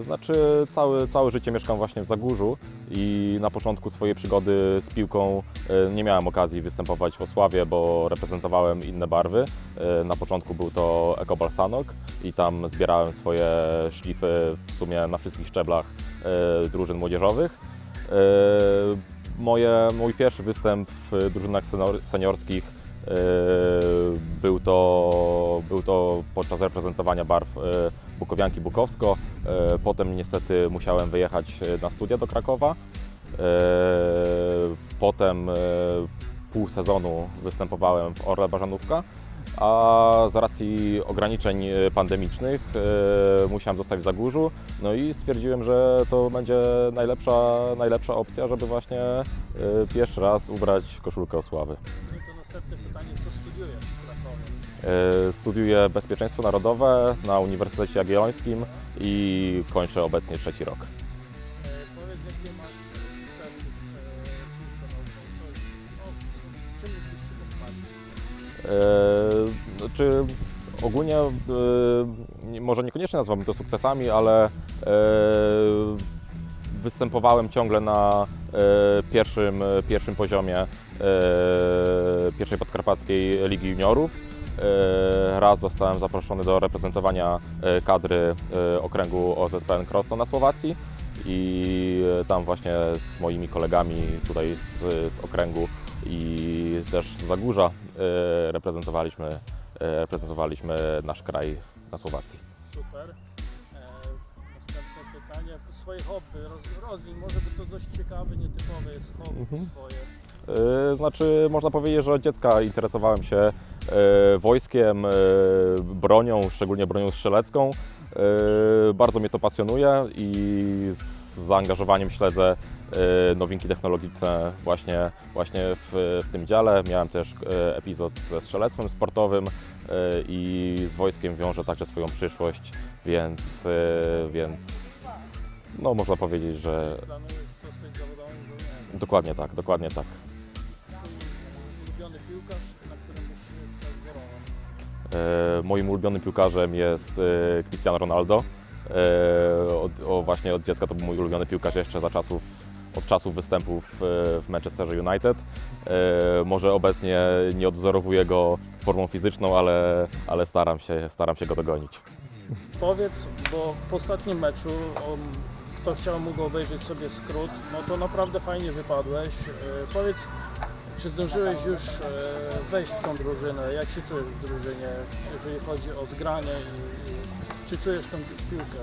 Znaczy całe, całe życie mieszkam właśnie w Zagórzu i na początku swojej przygody z piłką e, nie miałem okazji występować w Osławie, bo reprezentowałem inne barwy. E, Na początku był to Ekobal Sanok i tam zbierałem swoje szlify w sumie na wszystkich szczeblach e, drużyn młodzieżowych. Moje, mój pierwszy występ w drużynach senior- seniorskich był to, był to podczas reprezentowania barw e, Bukowianki Bukowsko. E, Potem niestety musiałem wyjechać na studia do Krakowa. Potem pół sezonu występowałem w Orle Barzanówka, a z racji ograniczeń pandemicznych musiałem zostać w Zagórzu. No i stwierdziłem, że to będzie najlepsza, najlepsza opcja, żeby właśnie pierwszy raz ubrać koszulkę Osławy. Następne pytanie, co studiujesz w Krakowie? E, Studiuję bezpieczeństwo narodowe na Uniwersytecie Jagiellońskim i kończę obecnie trzeci rok. E, powiedz, jakie masz sukcesy w e, piłce co, czym mógłbyś się pochwalić? E, Znaczy ogólnie nie- może niekoniecznie nazwałbym to sukcesami, ale e, występowałem ciągle na e, pierwszym, pierwszym poziomie e, pierwszej podkarpackiej Ligi Juniorów. E, Raz zostałem zaproszony do reprezentowania e, kadry e, okręgu OZPN Krosno na Słowacji i e, tam właśnie z moimi kolegami tutaj z, z okręgu i też z Zagórza e, reprezentowaliśmy, e, reprezentowaliśmy nasz kraj na Słowacji. Super. E, pytanie, swoje hobby, roz, rozwij, może by to dość ciekawe, nietypowe jest hobby Mhm. swoje. E, Znaczy, można powiedzieć, że od dziecka interesowałem się e, wojskiem, e, bronią, szczególnie bronią strzelecką. E, Bardzo mnie to pasjonuje i z zaangażowaniem śledzę e, nowinki technologiczne właśnie, właśnie w, w tym dziale. Miałem też e, epizod ze strzelectwem sportowym e, i z wojskiem wiążę także swoją przyszłość, więc, e, więc no, można powiedzieć, że dokładnie tak, dokładnie tak. Ulubiony piłkarz, na którym byś Moim ulubionym piłkarzem jest e, Cristiano Ronaldo. E, Od, o, właśnie od dziecka to był mój ulubiony piłkarz jeszcze za czasów, od czasów występów e, w Manchesterze United. Może obecnie nie odwzorowuję go formą fizyczną, ale, ale staram, się, staram się go dogonić. Powiedz, bo w ostatnim meczu, kto chciał mógł obejrzeć sobie skrót, no to naprawdę fajnie wypadłeś. E, powiedz, czy zdążyłeś już e, wejść w tą drużynę? Jak się czujesz w drużynie, jeżeli chodzi o zgranie czy czujesz tą pi- piłkę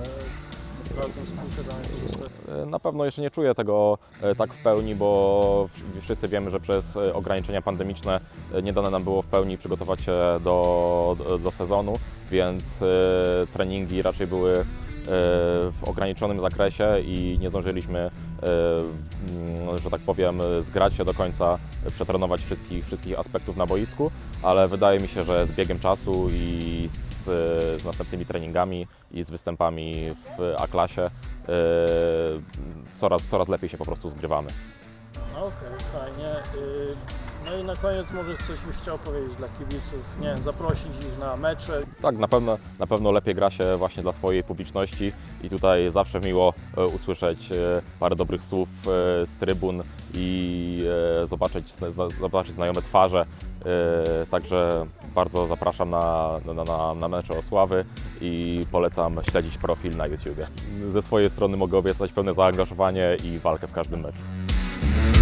razem z? E, Na pewno jeszcze nie czuję tego e, tak w pełni, bo wszyscy wiemy, że przez e, ograniczenia pandemiczne e, nie dane nam było w pełni przygotować się do, do, sezonu, więc e, treningi raczej były e, w ograniczonym zakresie i nie zdążyliśmy, e, mm, że tak powiem, zgrać się do końca, przetrenować wszystkich, wszystkich aspektów na boisku, ale wydaje mi się, że z biegiem czasu i z, z następnymi treningami i z występami w A-klasie e, coraz, coraz lepiej się po prostu zgrywamy. No Okej, fajnie. Y, No i na koniec może coś byś chciał powiedzieć dla kibiców, nie wiem, zaprosić ich na mecze, Tak, na pewno, na pewno lepiej gra się właśnie dla swojej publiczności i tutaj zawsze miło e, usłyszeć e, parę dobrych słów e, z trybun i zobaczyć, zobaczyć znajome twarze. Także bardzo zapraszam na, na, na, na mecze Osławy i polecam śledzić profil na YouTubie. Ze swojej strony mogę obiecać pełne zaangażowanie i walkę w każdym meczu. Bye.